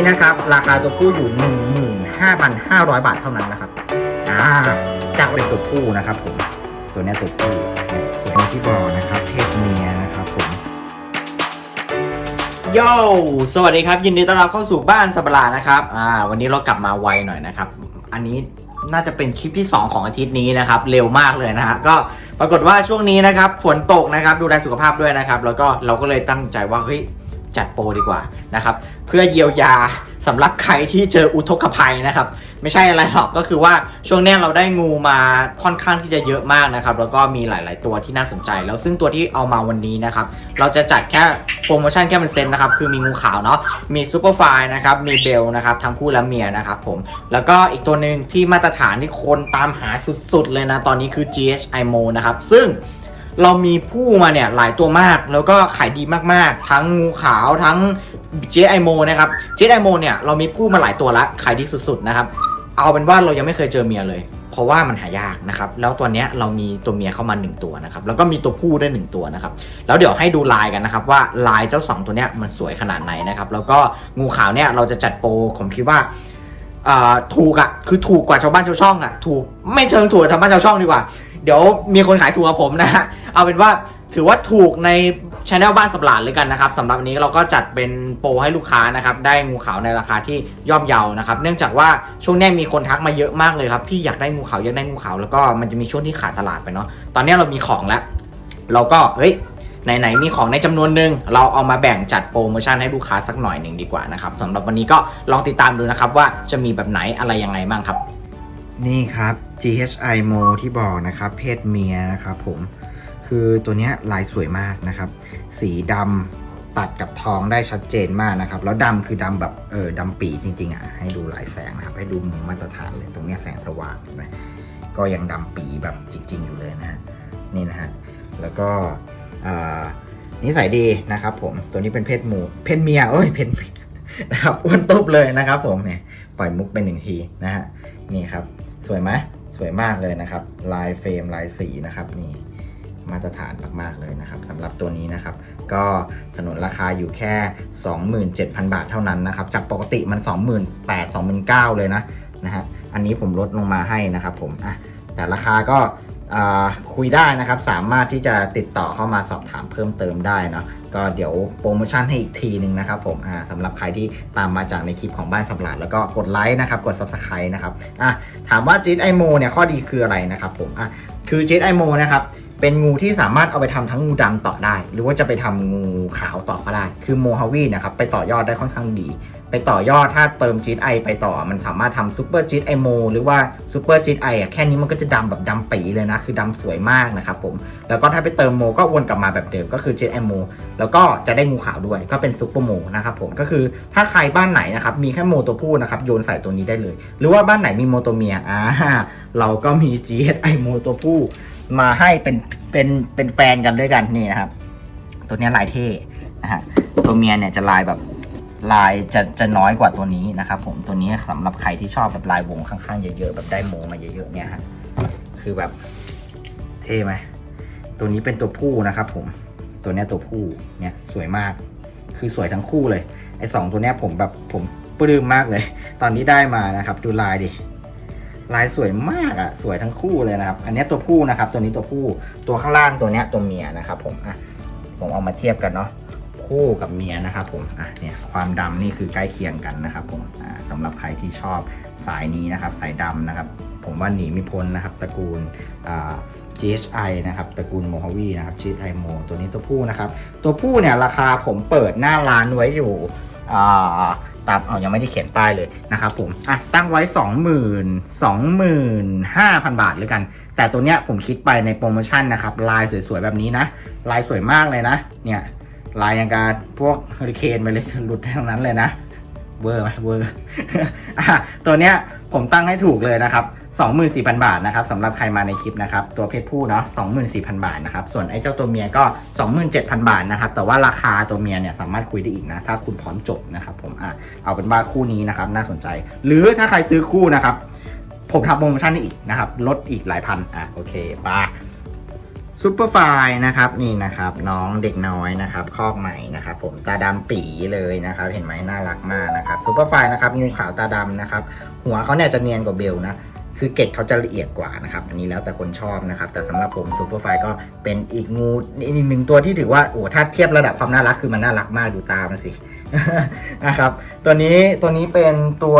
นี้นะครับ ราคาตัวผู้อยู่ 15,500 บาทเท่านั้นนะครับอ่าจากเป็นตัวผู้นะครับผมตัวนี้ตัวผู้ส่วนที่บอกนะครับเพศเมียนะครับผมโยสวัสดีครับ ยินดีต้อนรับเข้าสู่บ้านสับปหลานะครับอ่าวันนี้เรากลับมาไวหน่อยนะครับ อันนี้น่าจะเป็นคลิปที่ 2 ของอาทิตย์นี้นะครับ เร็วมากเลยนะฮะก็ปรากฏว่าช่วงนี้นะครับฝนตกนะครับดูแลสุขภาพด้วยนะครับ แล้วก็เราก็เลยตั้งใจว่าเฮ้ย จัดโปรดีกว่านะครับเพื่อเยียวยาสำหรับใครที่เจออุทกภัยนะครับ ไม่ใช่อะไรหรอกก็คือว่าช่วงนี้เราได้งูมาค่อนข้างที่จะเยอะมากนะครับ แล้วก็มีหลาย ๆ ตัวที่น่าสนใจ แล้วซึ่งตัวที่เอามาวันนี้นะครับ เราจะจัดแค่โปรโมชั่นแค่เป็นเซนนะครับ คือมีงูขาวเนาะมีซูเปอร์ไฟนะครับมีเบลนะครับทั้งคู่และเมียนะครับผมแล้วก็อีกตัวหนึ่งที่มาตรฐานที่คนตามหาสุด ๆ เลยนะตอนนี้คือ GHI Mo นะครับซึ่ง เรามีผู้มาเนี่ยหลายตัวมาก แล้วก็ขายดีมากๆ ทั้งงูขาวทั้ง j i m o นะครับ j i m o เนี่ยเรามีผู้มาหลายตัวละขายดีสุดๆนะครับเอาเป็นว่าเรายังไม่เคยเจอเมียเลย เพราะว่ามันหายากนะครับแล้วตัวเนี้ยเรามีตัวเมียเข้ามา 1 ตัวนะครับแล้วก็มีตัวผู้ด้วย1ตัวนะครับแล้วเดี๋ยวให้ดูลายกันนะครับว่าลายเจ้า 2 ตัวเนี้ยมันสวยขนาดไหนนะครับแล้วก็งูขาวเนี่ยเราจะจัดโปรผมคิดว่าอ่าถูกอะคือถูกกว่าชาวบ้านชาวช่องอะถูกไม่เชิงถูกชาวบ้านชาวช่องดีกว่า เดี๋ยวมีคนขายถูกกับผมนะฮะเอาเป็นว่าถือว่าถูกในช anel บ้านสับหลาดเลยกันนะครับสำหรับวันนี้เราก็จัดเป็นโปรให้ลูกค้านะครับได้งูขาวในราคาที่ย่อมเยานะครับ เนื่องจากว่าช่วงนี้มีคนทักมาเยอะมากเลยครับพี่อยากได้งูขาวอยากได้งูขาวแล้วก็มันจะมีช่วงที่ขาดตลาดไปเนาะตอนนี้เรามีของแล้ว เราก็เฮ้ยไหนๆมีของในจำนวนหนึ่งเราเอามาแบ่งจัดโปรโมชั่นให้ลูกค้าสักหน่อยหนึ่งดีกว่านะครับสำหรับวันนี้ก็ลองติดตามดูนะครับว่าจะมีแบบไหนอะไรยังไงบ้างครับ นี่ครับ GHI Mo ที่บอกนะครับ เพศเมียนะครับผม คือตัวนี้ลายสวยมากนะครับ สีดำตัดกับทองได้ชัดเจนมากนะครับ แล้วดำคือดำแบบเออดำปีจริงๆอะ ให้ดูลายแสงนะครับ ให้ดูมุมมาตรฐานเลย ตรงนี้แสงสว่างเห็นไหมก็ยังดำปีแบบจริง ๆ อยู่เลยนะฮะ นี่นะฮะ แล้วก็นิสัยดีนะครับผม ตัวนี้เป็นเพศหมู เพศเมียเอ้ย เพศเมียนะครับอ้วนตุบเลยนะครับผมเนี่ย ปล่อยมุกไปหนึ่งทีนะฮะ นี่ครับ สวยไหมสวยมากเลยนะครับ ลายเฟรมลายสีนะครับนี่มาตรฐานมากๆเลยนะครับสำหรับตัวนี้นะครับ ก็สนนราคาอยู่แค่ 27,000 บาทเท่านั้นนะครับ จากปกติมัน 28,000 29,000เลยนะนะฮะอันนี้ผมลดลงมาให้นะครับผมอะแต่ราคาก็ คุยได้นะครับ สามารถที่จะติดต่อเข้ามาสอบถามเพิ่มเติมได้เนาะก็เดี๋ยวโปรโมชั่นให้อีกทีหนึ่งนะครับผมอ่าสำหรับใครที่ตามมาจากในคลิปของบ้านสับหลาดแล้วก็กดไลค์นะครับ กด subscribe นะครับอะถามว่าจีดไอโมเนี่ยข้อดีคืออะไรนะครับผมอะคือจีดไอโมนะครับ เป็นงูที่สามารถเอาไปทำทั้งงูดำต่อได้ หรือว่าจะไปทำงูขาวต่อก็ได้ คือโมฮาวีนะครับไปต่อยอดได้ค่อนข้างดี ไปต่อยอดถ้าเติมจี i ไอไปต่อ มันสามารถทำซูเปอร์จี i ไอโมหรือว่าซูเปอร์จี i ไออะแค่นี้มันก็จะดำแบบดำปีเลยนะ คือดำสวยมากนะครับผม แล้วก็ถ้าไปเติมโมก็วนกลับมาแบบเดิมก็คือจี i ไอโมแล้วก็จะได้งูขาวด้วยก็เป็นซูเปอร์โมนะครับผมก็คือถ้าใครบ้านไหนนะครับมีแค่โมตัวผู้นะครับโยนใส่ตัวนี้ได้เลย หรือว่าบ้านไหนมีโมตัวเมียอ่าเราก็มี GSI โมตัวผู้ มาให้เป็นเป็นเป็นแฟนกันด้วยกันนี่นะครับ ตัวนี้ลายเท่นะฮะตัวเมียเนี่ยจะลายแบบลายจะจะน้อยกว่าตัวนี้นะครับ ผมตัวนี้สำหรับใครที่ชอบแบบลายวงข้างๆเยอะๆแบบได้โมมาเยอะๆเนี่ยฮะคือแบบเท่ไหมตัวนี้เป็นตัวผู้นะครับ ผมตัวนี้ตัวผู้เนี่ยสวยมาก คือสวยทั้งคู่เลยไอ้สองตัวนี้ผมแบบผมปลื้มมากเลย ตอนนี้ได้มานะครับ ดูลายดิ ลายสวยมากอะ่ะสวยทั้งคู่เลยนะครับ อันนี้ตัวผู้นะครับ ตัวนี้ตัวผู้ตัวข้างล่างตัวเนี้ยตัวเมียนะครับ ผมอะผมเอามาเทียบกันเนาะคู่กับเมียนะครับ ผมอะเนี่ยความดำนี่คือใกล้เคียงกันนะครับ ผมอ่าสำหรับใครที่ชอบสายนี้นะครับ สายดำนะครับ ผมว่าหนีไม่พ้นนะครับตระกูลอ่า GHI นะครับตระกูลโมฮาวีนะครับ GHI Mo ตัวนี้ตัวผู้นะครับ ตัวผู้เนี่ยราคาผมเปิดหน้าร้านไว้อยู่ ตามเอายังไม่ได้เขียนป้ายเลยนะครับผมอะตั้งไว้ 20,000 25,000 บาทเลยกัน แต่ตัวเนี้ยผมคิดไปในโปรโมชั่นนะครับ ลายสวยๆ แบบนี้นะ ลายสวยมากเลยนะ เนี่ยลายอย่างการพวกเฮอริเคนไปเลยหลุดทั้งนั้นเลยนะเวอร์ไหมเวอร์ตัวเนี้ย ผมตั้งให้ถูกเลยนะครับ24,000 บาทนะครับสำหรับใครมาในคลิปนะครับ ตัวเพศผู้เนาะ24,000 บาทนะครับ ส่วนไอ้เจ้าตัวเมียก็ 27,000 บาทนะครับ แต่ว่าราคาตัวเมียเนี่ยสามารถคุยได้อีกนะ ถ้าคุณพร้อมจบนะครับ ผมอะเอาเป็นว่าคู่นี้นะครับ น่าสนใจ หรือถ้าใครซื้อคู่นะครับ ผมทำโปรโมชั่นให้อีกนะครับ ลดอีกหลายพันอะโอเคปา ซูเปอร์ไฟนะครับนี่นะครับน้องเด็กน้อยนะครับคอกใหม่นะครับ ผมตาดำปีเลยนะครับ เห็นไหมน่ารักมากนะครับซูเปอร์ไฟนะครับงูขาวตาดำนะครับหัวเขาเนี่ยจะเนียนกว่าเบลนะคือเกล็ดเขาจะละเอียดกว่านะครับอันนี้แล้วแต่คนชอบนะครับ แต่สำหรับผมซูเปอร์ไฟก็เป็นอีกงูอีกหนึ่งตัวที่ถือว่าโอ้ถ้าเทียบระดับความน่ารักคือมันน่ารักมากดูตามันสินะครับ ตัวนี้ตัวนี้เป็นตัว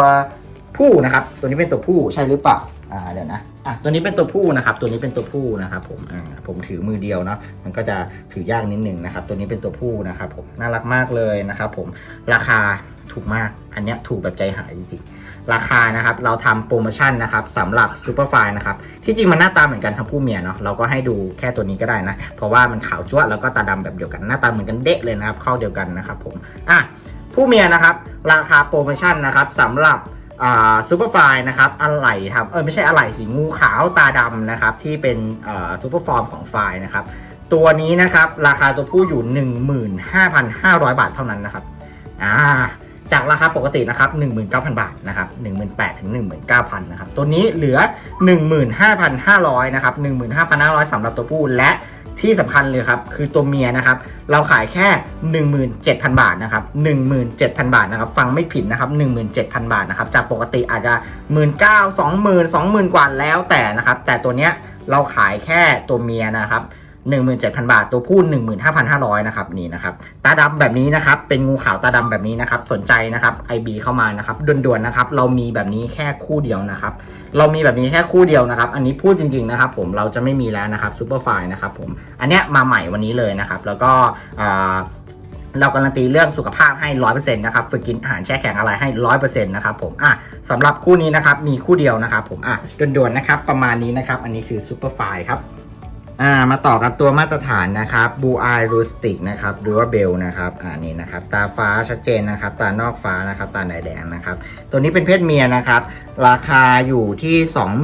ผู้นะครับ ตัวนี้เป็นตัวผู้ใช่หรือเปล่า อ่าเดี๋ยวนะอะตัวนี้เป็นตัวผู้นะครับ ตัวนี้เป็นตัวผู้นะครับผมอ่าผมถือมือเดียวเนาะมันก็จะถือยากนิดนึงนะครับ ตัวนี้เป็นตัวผู้นะครับผมน่ารักมากเลยนะครับผมราคาถูกมาก อันเนี้ยถูกแบบใจหายจริงๆ ราคานะครับ เราทำโปรโมชั่นนะครับสำหรับซูเปอร์ไฟนะครับ ที่จริงมันหน้าตาเหมือนกันทั้งผู้เมียเนาะ เราก็ให้ดูแค่ตัวนี้ก็ได้นะ เพราะว่ามันขาวจ้วแล้วก็ตาดำแบบเดียวกัน หน้าตาเหมือนกันเดะเลยนะครับ เข้าเดียวกันนะครับผม อะ ผู้เมียนะครับ ราคาโปรโมชั่นนะครับสำหรับ อ่าซูเปอร์ไฟนะครับอะไหล่ครับเออไม่ใช่อะไหล่สีงูขาวตาดำนะครับที่เป็นอ่าซูเปอร์ฟอร์มของไฟนะครับตัวนี้นะครับราคาตัวผู้อยู่ 15,500 บาทเท่านั้นนะครับอ่า จากราคาปกตินะครับ19,000 บาทนะครับ18,000ถึง19,000นะครับตัวนี้เหลือ 15,500นะครับ15,500สำหรับตัวผู้และที่สำคัญเลยครับคือตัวเมียนะครับเราขายแค่ 17,000 บาทนะครับ17,000 บาทนะครับฟังไม่ผิดนะครับ17,000 บาทนะครับจากปกติอาจจะ 19,000 20,000 20,000 กว่าแล้วแต่นะครับแต่ตัวเนี้ยเราขายแค่ตัวเมียนะครับ 17,000 บาท ตัวผู้ 15,500 นะครับนี่นะครับตาดำแบบนี้นะครับเป็นงูขาวตาดำแบบนี้นะครับสนใจนะครับ IB เข้ามานะครับด่วนๆนะครับเรามีแบบนี้แค่คู่เดียวนะครับเรามีแบบนี้แค่คู่เดียวนะครับ อันนี้พูดจริงๆนะครับผมเราจะไม่มีแล้วนะครับซูเปอร์ไฟนะครับผมอันเนี้ยมาใหม่วันนี้เลยนะครับแล้วก็เราการันตีเรื่องสุขภาพให้ร้อยเปอร์เซ็นต์นะครับฝึกกินอาหารแช่แข็งอะไรให้ร้อยเปอร์เซ็นต์นะครับผมอะสำหรับคู่นี้นะครับมีคู่เดียวนะครับผมอะด่วนๆนะครับประมาณนี้นะครับอันนี้คือซูเปอร์ไฟครับ อ่ามาต่อกับตัวมาตรฐานนะครับบูอายรูสติกนะครับหรือว่าเบลนะครับอ่านี่นะครับตาฟ้าชัดเจนนะครับ ตานอกฟ้านะครับ ตาไหนแดงนะครับ ตัวนี้เป็นเพศเมียนะครับ ราคาอยู่ที่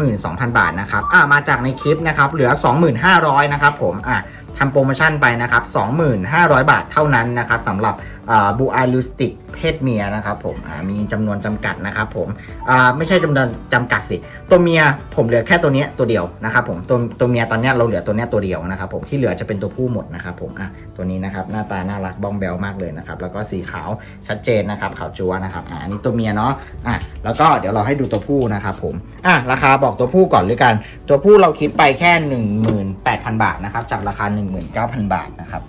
22,000 บาทนะครับอ่ามาจากในคลิปนะครับ เหลือ 25,000นะครับผมอ่าทำโปรโมชั่นไปนะครับ 25,000 บาทเท่านั้นนะครับสำหรับ บูอายรูสติกเพศเมียนะครับผมมีจำนวนจำกัดนะครับผมไม่ใช่จำนวนจำกัดสิ ตัวเมียผมเหลือแค่ตัวนี้ตัวเดียวนะครับผมตัวตัวเมียตอนนี้เราเหลือตัวนี้ตัวเดียวนะครับผมที่เหลือจะเป็นตัวผู้หมดนะครับผมตัวนี้นะครับหน้าตาน่ารักบ้องแบลมากเลยนะครับแล้วก็สีขาวชัดเจนนะครับขาวจัวนะครับอันนี้ตัวเมียเนาะอะแล้วก็เดี๋ยวเราให้ดูตัวผู้นะครับผมอะราคาบอกตัวผู้ก่อนหรือกัน ตัวผู้เราคิดไปแค่ 18,000 บาทนะครับจากราคา 19,000 บาทนะครับ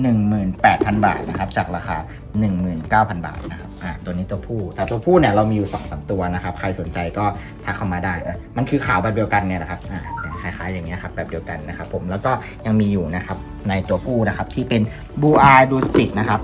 18,000 บาทนะครับ จากราคา 19,000 บาทนะครับอะตัวนี้ตัวผู้ แต่ตัวผู้เนี่ยเรามีอยู่2อสตัวนะครับ ใครสนใจก็ทักเข้ามาได้นะมันคือขาวแบบเดียวกันเนี่ยนะครับอ่าคล้ายๆอย่างเงี้ยครับแบบเดียวกันนะครับผมแล้วก็ยังมีอยู่นะครับในตัวผู้นะครับที่เป็นบูอาดูสติกนะครับ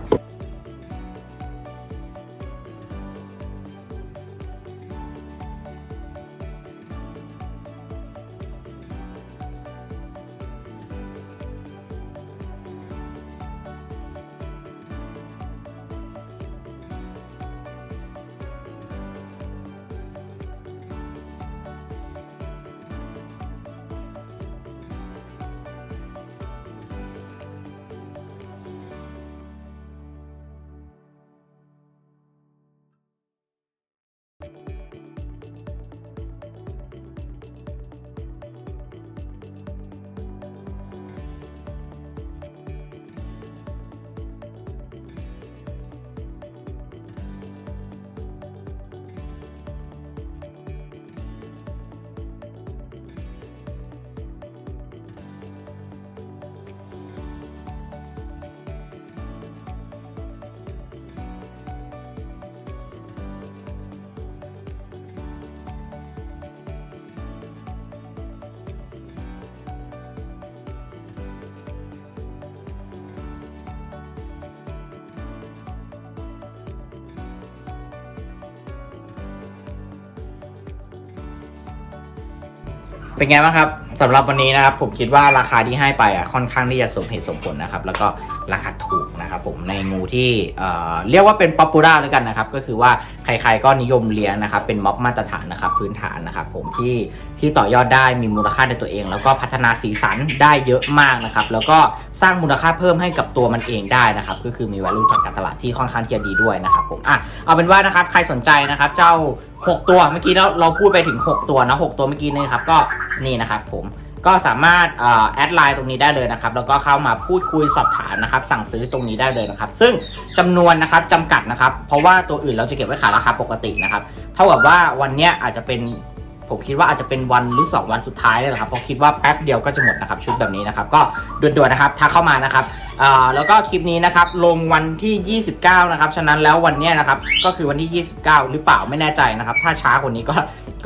เป็นไงบ้างครับสำหรับวันนี้นะครับผมคิดว่าราคาที่ให้ไปอะค่อนข้างที่จะสมเหตุสมผลนะครับ แล้วก็ราคาถูกนะครับผมในงูที่เอ่อเรียกว่าเป็นป๊อปปูล่าแล้วกันนะครับ ก็คือว่าใครๆก็นิยมเลี้ยงนะครับ เป็นม็อบมาตรฐานนะครับ พื้นฐานนะครับ ผมที่ที่ต่อยอดได้มีมูลค่าในตัวเอง แล้วก็พัฒนาสีสันได้เยอะมากนะครับ แล้วก็สร้างมูลค่าเพิ่มให้กับตัวมันเองได้นะครับ ก็คือมี value ทางการตลาดที่ค่อนข้างที่จะดีด้วยนะครับ ผมอะเอาเป็นว่านะครับใครสนใจนะครับ เจ้า6ตัวเมื่อกี้เราเราพูดไปถึง6ตัวนะ6ตัวเมื่อกี้นี่ครับ ก็นี่นะครับ ผมก็สามารถแอดไลน์ตรงนี้ได้เลยนะครับ แล้วก็เข้ามาพูดคุยสอบถามนะครับ สั่งซื้อตรงนี้ได้เลยนะครับ ซึ่งจำนวนนะครับจำกัดนะครับ เพราะว่าตัวอื่นเราจะเก็บไว้ขายราคาปกตินะครับ เท่ากับว่าวันนี้อาจจะเป็นผมคิดว่าอาจจะเป็นวันหรือ 2 วันสุดท้ายเลยนะครับเพราะคิดว่าแป๊บเดียวก็จะหมดนะครับชุดแบบนี้นะครับ ก็ด่วนๆนะครับทักเข้ามานะครับ อ่าแล้วก็คลิปนี้นะครับลงวันที่ 29 นะครับ ฉะนั้นแล้ววันเนี้ยนะครับก็คือวันที่ 29 หรือเปล่าไม่แน่ใจนะครับ ถ้าช้ากว่านี้ก็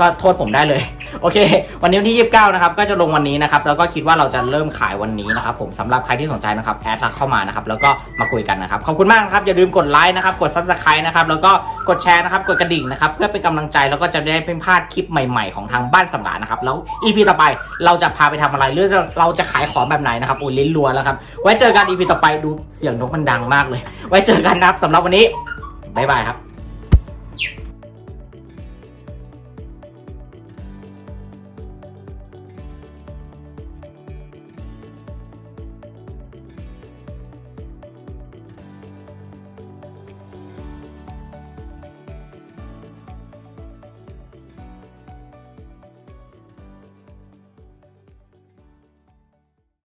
ก็โทษผมได้เลย โอเค วันนี้วันที่ 29 นะครับ ก็จะลงวันนี้นะครับ แล้วก็คิดว่าเราจะเริ่มขายวันนี้นะครับผมสำหรับใครที่สนใจนะครับ แอดทักเข้ามานะครับ แล้วก็มาคุยกันนะครับ ขอบคุณมากครับ อย่าลืมกดไลค์นะครับ กด subscribe นะครับ แล้วก็กดแชร์นะครับ กดกระดิ่งนะครับ เพื่อเป็นกำลังใจ แล้วก็จะได้ไม่พลาดคลิปใหม่ๆ ของทางบ้านสำราญนะครับ แล้ว EP ต่อไปเราจะพาไปทำอะไร หรือเราจะขายของแบบไหนนะครับโอ้ยลิ้นรัวแล้วครับ ไว้เจอกัน EP ต่อไป ดูเสียงนกมันดังมากเลย ไว้เจอกันนะครับสำหรับวันนี้บ๊ายบายครับ